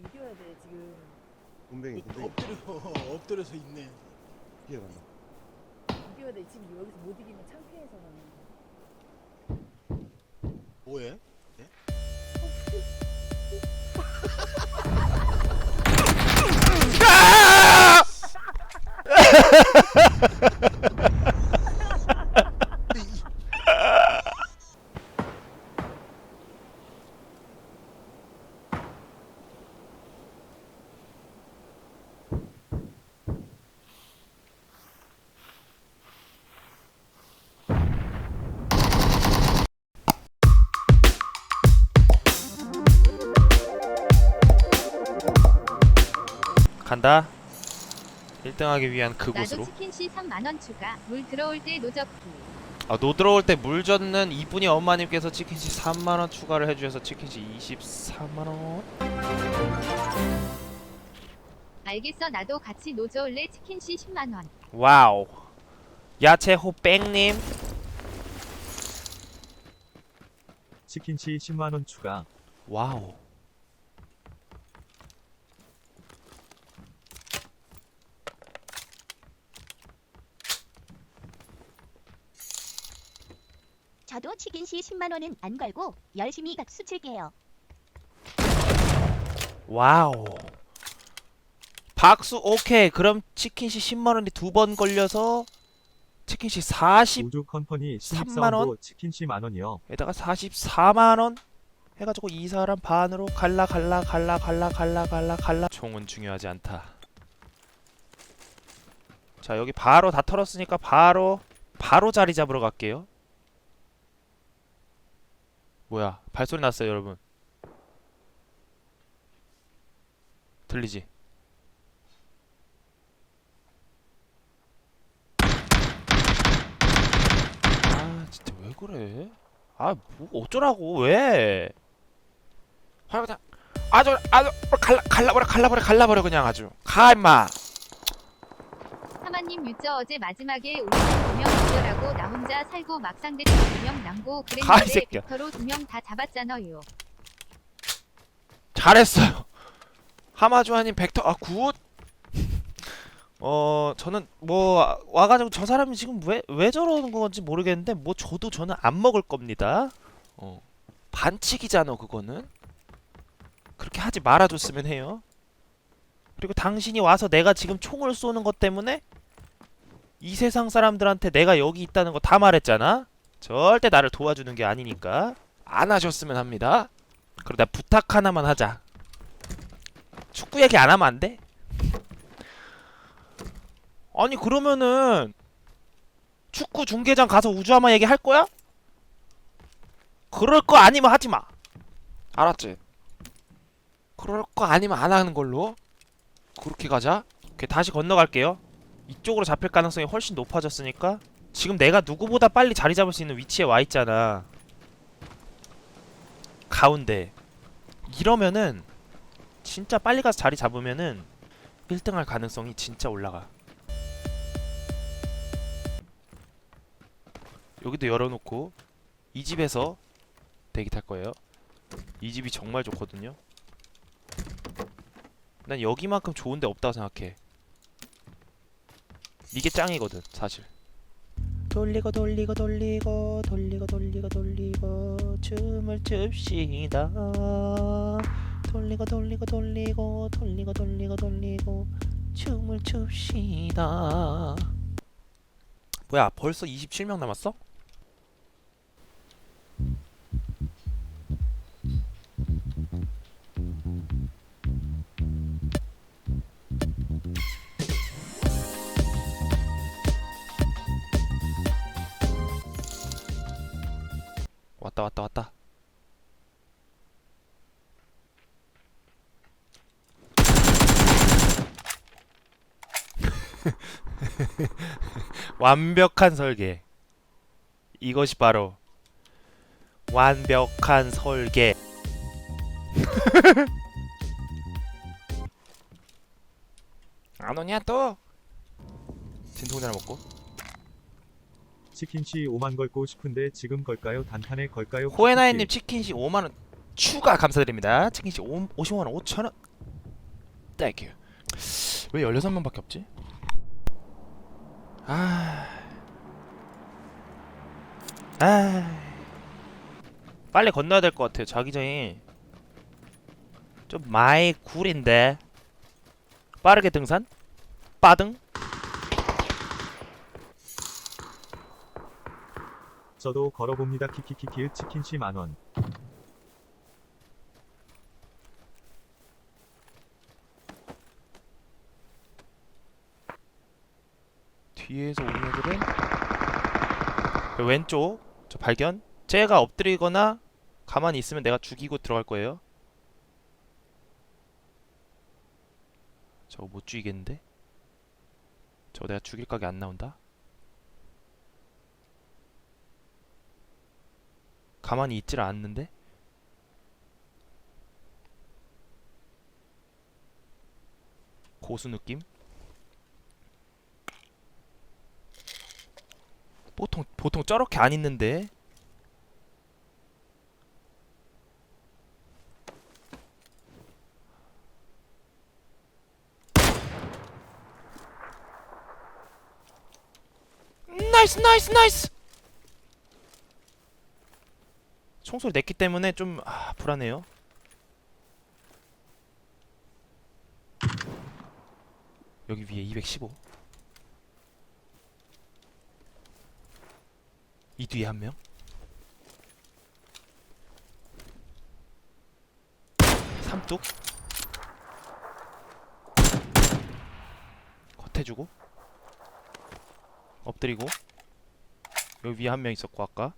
이겨야 돼 지금. 곰뱅이 곰뱅이 엎드려 엎드려서 있네. 뛰어간다 이겨야 돼 지금 여기서 못 이기면 창피해서 나는. 뭐해? 간다. 1등하기 위한 나도 그곳으로. 치킨시 3만원 추가. 물 들어올 때 노적기. 아, 노 들어올 때 물 젓는 이분이 엄마님께서 치킨시 3만원 추가를 해주셔서 치킨시 24만원? 알겠어. 나도 같이 노져올래? 치킨시 10만원. 와우. 야채 호뺑님. 치킨치 10만원 추가. 와우 저도 치킨 시 10만 원은 안 걸고 열심히 각수 칠게요. 와우. 박수 오케이. 그럼 치킨시 10만 원이 두 번 걸려서 치킨시 40 우주 컴퍼니 3만 원? 신입사원도 치킨치 만원이요. 에다가 44만 원 해가지고 이 사람 반으로 갈라 갈라 갈라 갈라 갈라 갈라 갈라. 총은 중요하지 않다. 자 여기 바로 다 털었으니까 바로 바로 자리 잡으러 갈게요 뭐야 발소리 났어요 여러분 들리지? 아 진짜 왜 그래? 아 뭐 어쩌라고 왜? 아 그냥 아주 아주 갈라 갈라버려 갈라버려 갈라버려 그냥 아주 가 임마 사마님 유저 어제 마지막에 우리 두명 이겨라고 나 혼자 살고 막상 대충 두명 남고 가, 이 그랬는데 새끼야. 빅터로 두 명 다 잡았잖아요 잘했어요 하마주아님 벡터 아 굿. 어 저는 뭐 와가지고 저 사람이 지금 왜 왜 저러는 건지 모르겠는데 뭐 저도 저는 안 먹을 겁니다. 어 반칙이잖아 그거는 그렇게 하지 말아줬으면 해요. 그리고 당신이 와서 내가 지금 총을 쏘는 것 때문에 이 세상 사람들한테 내가 여기 있다는 거 다 말했잖아. 절대 나를 도와주는 게 아니니까 안 하셨으면 합니다. 그러다 부탁 하나만 하자. 축구 얘기 안 하면 안 돼? 아니 그러면은 축구 중계장 가서 우주하마 얘기 할 거야? 그럴 거 아니면 하지 마. 알았지? 그럴 거 아니면 안 하는 걸로. 그렇게 가자. 오케이 다시 건너갈게요. 이쪽으로 잡힐 가능성이 훨씬 높아졌으니까 지금 내가 누구보다 빨리 자리 잡을 수 있는 위치에 와 있잖아. 가운데. 이러면은 진짜 빨리 가서 자리 잡으면은 1등 할 가능성이 진짜 올라가. 여기도 열어놓고 이 집에서 대기 탈 거예요. 이 집이 정말 좋거든요. 난 여기만큼 좋은 데 없다고 생각해. 이게 짱이거든, 사실. 돌리고 돌리고 돌리고 돌리고 돌리고 돌리고 춤을 춥시다. 돌리고 돌리고 돌리고 돌리고 돌리고 돌리고 춤을 춥시다. 뭐야, 벌써 27명 남았어? 왔다 왔다 왔다. 완벽한 설계. 이것이 바로 완벽한 설계. 안 오냐 또? 진통제 하나 먹고. 치킨치 5만 걸고 싶은데 지금 걸까요 단판에 걸까요 호에나이님 치킨시 5만 원 추가 감사드립니다. 치킨시 50만 원 5천 원. 땡큐 왜 16명밖에 없지? 아... 아... 빨리 건너야 될 것 같아요 자기장이 좀 많이 굴인데 빠르게 등산? 빠등? 저도 걸어봅니다. 키키키키 치킨시 만원. 뒤에서 오는 애들은 그 왼쪽 저 발견 쟤가 엎드리거나 가만히 있으면 내가 죽이고 들어갈 거예요 저거 못 죽이겠는데 저거 내가 죽일 각이 안 나온다 가만히 있질 않는데? 고수 느낌? 보통 보통 저렇게 안 있는데? 나이스 나이스 나이스 총소리 냈기 때문에 좀 아, 불안해요 여기 위에 215 이 뒤에 한 명. 삼뚝. 컷해주고. 엎드리고. 여기 위에 한 명 있었고 아까.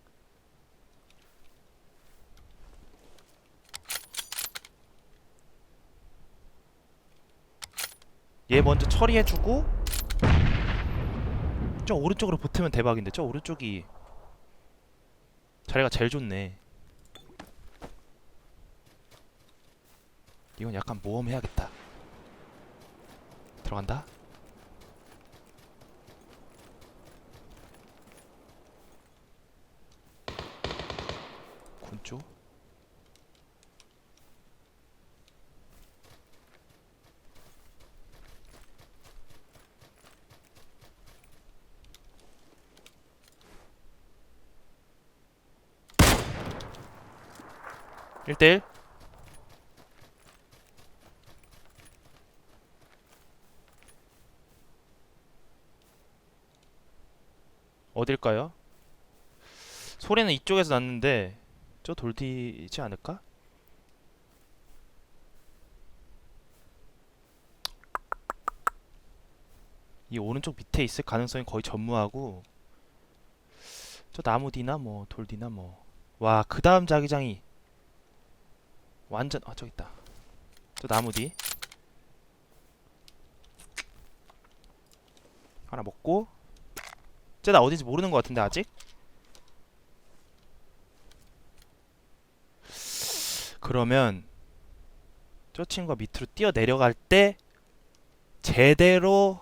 얘 먼저 처리해주고. 저 오른쪽으로 붙으면 대박인데 저 오른쪽이 자리가 제일 좋네. 이건 약간 모험해야겠다. 들어간다. 1대1 어딜까요? 소리는 이쪽에서 났는데 저 돌디지 않을까? 이 오른쪽 밑에 있을 가능성이 거의 전무하고 저 나무 뭐 디나 뭐돌 디나 뭐 와 그 다음 자기장이 완전 아 저기 있다. 저 나무 뒤. 하나 먹고. 쟤 나 어딘지 모르는 것 같은데 아직? 그러면 저 친구가 밑으로 뛰어 내려갈 때 제대로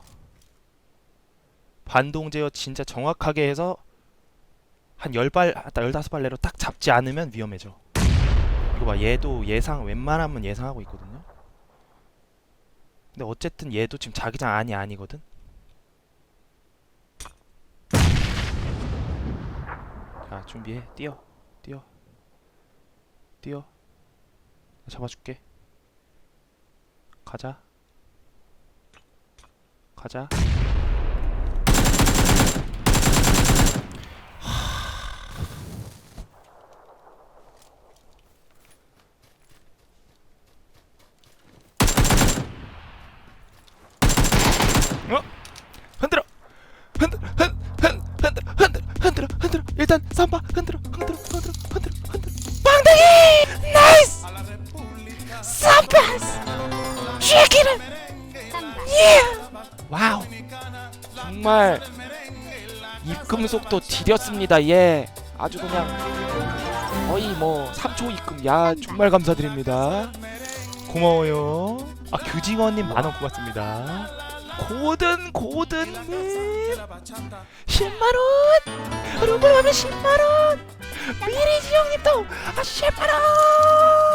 반동 제어 진짜 정확하게 해서 한 10발, 15발 내로 딱 잡지 않으면 위험해져. 이거 봐 얘도 예상 웬만하면 예상하고 있거든요. 근데 어쨌든 얘도 지금 자기장 아니 아니거든? 자 준비해. 뛰어. 뛰어. 뛰어. 잡아줄게. 가자. 가자 흔들어 흔들어 흔, 흔, 흔들어 흔들어 흔들어 흔들어 일단 삼바 흔들어 흔들어 흔들어 흔들어 흔들어. 빵댕이! 나이스! 삼파스! 쉐키를! 예! 와우. 정말 입금 속도 지렸습니다 예. 아주 그냥 거의 뭐 3초 입금. 야 정말 감사드립니다. 고마워요. 아 규직원님 만원 고맙습니다 고든 고든 님 10만원! 루블 하면 10만원! 미리 지 형님도 아 10만원